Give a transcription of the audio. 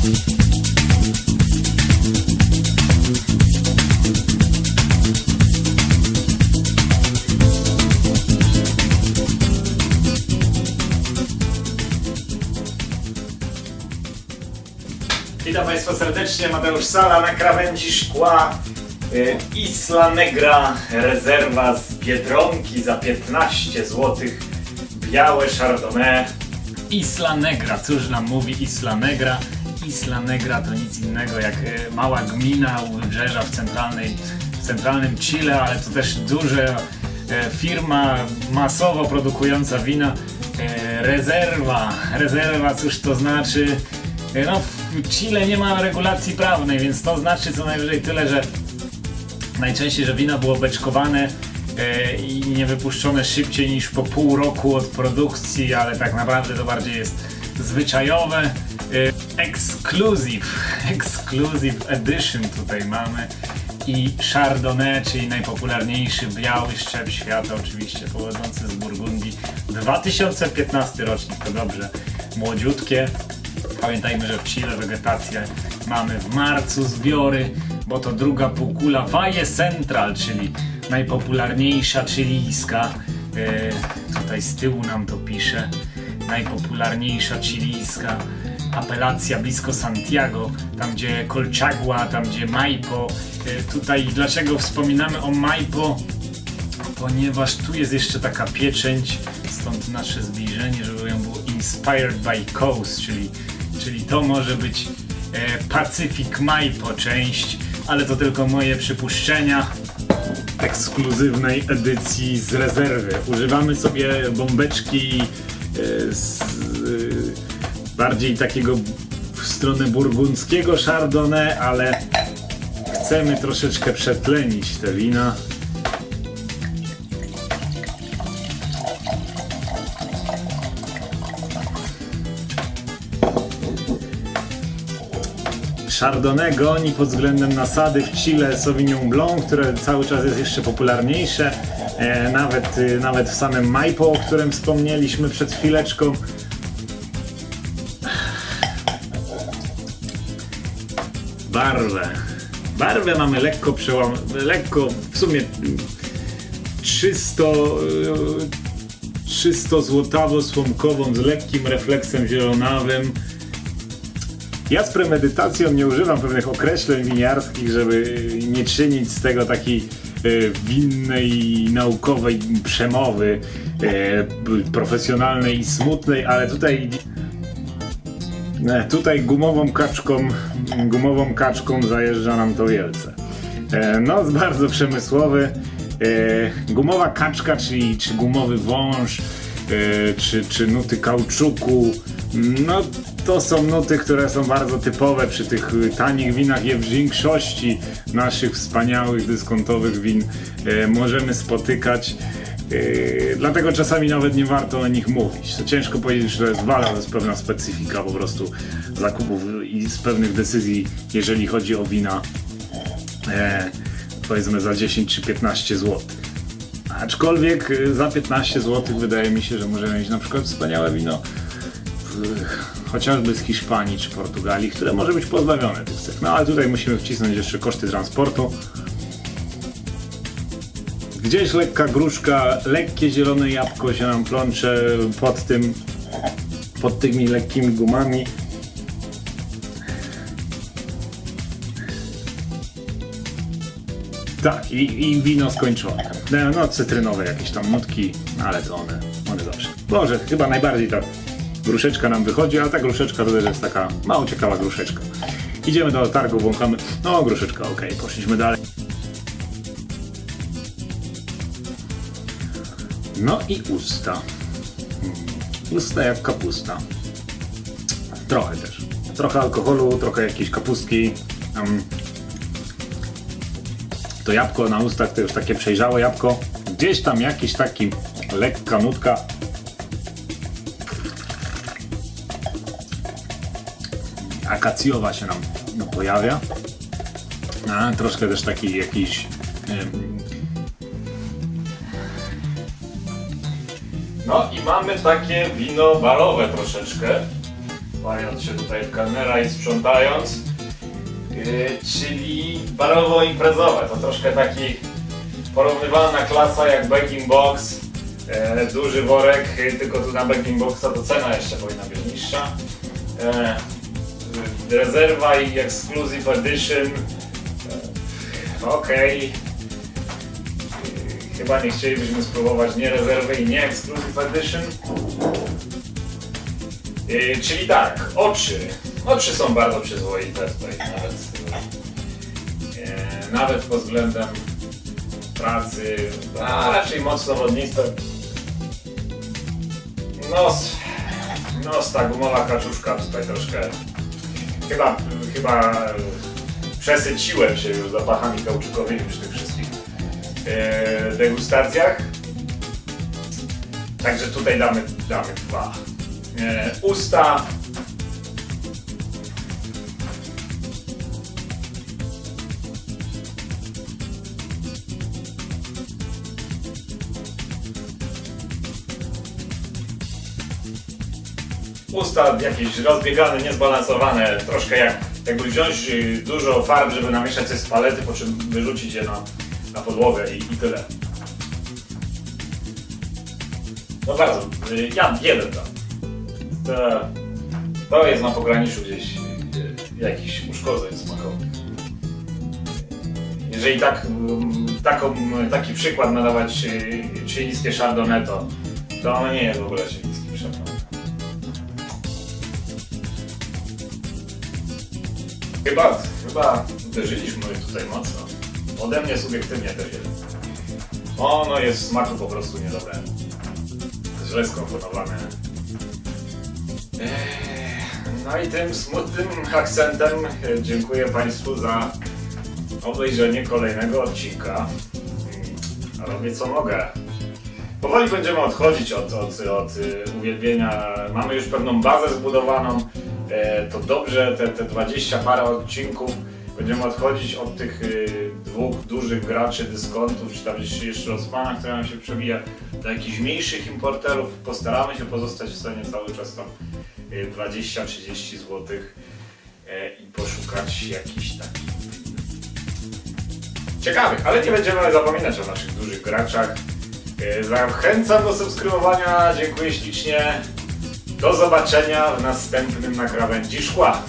Witam Państwa serdecznie, Mateusz Sala na krawędzi szkła. Y, Isla Negra, rezerwa z Biedronki za 15 zł. Białe Chardonnay. Isla Negra, cóż nam mówi Isla Negra? Isla Negra to nic innego jak y, mała gmina u wybrzeża w, centralnej, w centralnym Chile, ale to też duża e, firma masowo produkująca wina. E, Rezerwa, rezerwa, cóż to znaczy? E, No, w Chile nie ma regulacji prawnej, więc to znaczy co najwyżej tyle, że najczęściej, że wino było beczkowane e, i nie wypuszczone szybciej niż po pół roku od produkcji, ale tak naprawdę to bardziej jest zwyczajowe. E, exclusive, exclusive edition tutaj mamy i Chardonnay, czyli najpopularniejszy biały szczep świata, oczywiście pochodzący z Burgundii. 2015 rocznik, to dobrze, młodziutkie. Pamiętajmy, że w Chile wegetację mamy w marcu zbiory, bo to druga półkula Valle Central, czyli najpopularniejsza chilijska. E, tutaj z tyłu nam to pisze. Najpopularniejsza chilijska apelacja blisko Santiago, tam gdzie Colchagua, tam gdzie Maipo. E, tutaj dlaczego wspominamy o Maipo? ponieważ tu jest jeszcze taka pieczęć, stąd nasze zbliżenie, żeby ją było inspired by coast, czyli, czyli to może być e, Pacific Maipo część, ale to tylko moje przypuszczenia ekskluzywnej edycji z rezerwy. Używamy sobie bombeczki e, z, bardziej takiego w stronę burgundzkiego Chardonnay, ale chcemy troszeczkę przetlenić te wina. Chardonnay goni pod względem nasady w Chile Sauvignon Blanc, które cały czas jest jeszcze popularniejsze. E, nawet, y, nawet w samym Maipo, o którym wspomnieliśmy przed chwileczką. Barwę. Barwę mamy lekko przełam... lekko, w sumie czysto... czysto złotawo-słomkową z lekkim refleksem zielonawym. Ja z premedytacją nie używam pewnych określeń winiarskich, żeby nie czynić z tego takiej e, winnej, naukowej przemowy, e, profesjonalnej i smutnej, ale tutaj e, tutaj gumową kaczką, gumową kaczką zajeżdża nam to wielce. E, no, bardzo przemysłowy. E, gumowa kaczka, czyli czy gumowy wąż, e, czy, czy nuty kauczuku. No, to są nuty, które są bardzo typowe przy tych tanich winach i w większości naszych wspaniałych dyskontowych win e, możemy spotykać. E, dlatego czasami nawet nie warto o nich mówić. To ciężko powiedzieć, że to jest wala, to jest pewna specyfika po prostu zakupów i z pewnych decyzji, jeżeli chodzi o wina e, powiedzmy za 10 czy 15 zł. Aczkolwiek y, za 15 zł wydaje mi się, że możemy mieć na przykład wspaniałe wino w, chociażby z Hiszpanii czy Portugalii, które może być pozbawione tych cech. No ale tutaj musimy wcisnąć jeszcze koszty transportu. Gdzieś lekka gruszka, lekkie zielone jabłko się nam plącze pod tym, pod tymi lekkimi gumami. Tak, i, i wino skończone. No, no, cytrynowe jakieś tam nutki, ale to one, one zawsze. Boże, chyba najbardziej ta gruszeczka nam wychodzi, ale ta gruszeczka to też jest taka mało ciekawa gruszeczka. Idziemy do targu, wąchamy. No, gruszeczka, okej, poszliśmy dalej. No i usta. Hmm, Usta jak kapusta. Trochę też. Trochę alkoholu, trochę jakiejś kapustki. To jabłko na ustach to już takie przejrzałe jabłko. Gdzieś tam jakiś taki lekka nutka. Akacjowa się nam no, pojawia. A, troszkę też taki jakiś No i mamy takie wino balowe troszeczkę. bawiąc się tutaj w kelnera i sprzątając. Yy, czyli barowo-imprezowe. To troszkę taki porównywalna klasa jak Baking Box. E, duży worek, e, tylko tu na Baking Boxa to cena jeszcze powinna być niższa. E, rezerwa i Exclusive Edition. E, Okej. E, Chyba nie chcielibyśmy spróbować nie rezerwy i nie Exclusive Edition. E, czyli tak, oczy. Oczy są bardzo przyzwoite tutaj nawet. E, nawet pod względem pracy, a raczej mocno wodniste. Nos, nos ta gumowa kaczuszka tutaj troszkę, chyba, chyba przesyciłem się już zapachami kauczukowymi przy tych wszystkich e, degustacjach. Także tutaj damy, damy dwa. E, usta. Usta jakieś rozbiegane, niezbalansowane, troszkę jak jakby wziąć y, dużo farb, żeby namieszać coś z palety, po czym wyrzucić je na, na podłogę i, i tyle. No bardzo, y, ja jeden dam. To, to jest na pograniczu gdzieś jakichś uszkodzeń smakowych. Jeżeli tak, mm, taką, taki przykład nadawać y, chilijskie chardonnay, to, to ono nie jest w ogóle chilijskim chardonnay. Chyba, chyba uderzyliśmy tutaj mocno. Ode mnie subiektywnie też jest. Ono jest smaku po prostu niedobre. Źle skomponowane. Eee, No i tym smutnym akcentem e, dziękuję Państwu za obejrzenie kolejnego odcinka. Mm, Robię co mogę. Powoli będziemy odchodzić od, od, od y, uwielbienia. Mamy już pewną bazę zbudowaną. E, to dobrze, te, te 20 parę odcinków. Będziemy odchodzić od tych dwóch dużych graczy dyskontów, czy tam jeszcze, Rossmana, która nam się przebija, do jakichś mniejszych importerów. Postaramy się pozostać w stanie cały czas tam y, 20-30 zł e, i poszukać jakichś takich ciekawych, ale nie będziemy zapominać o naszych dużych graczach. E, Zachęcam do subskrybowania, dziękuję ślicznie. Do zobaczenia w następnym na krawędzi szkła.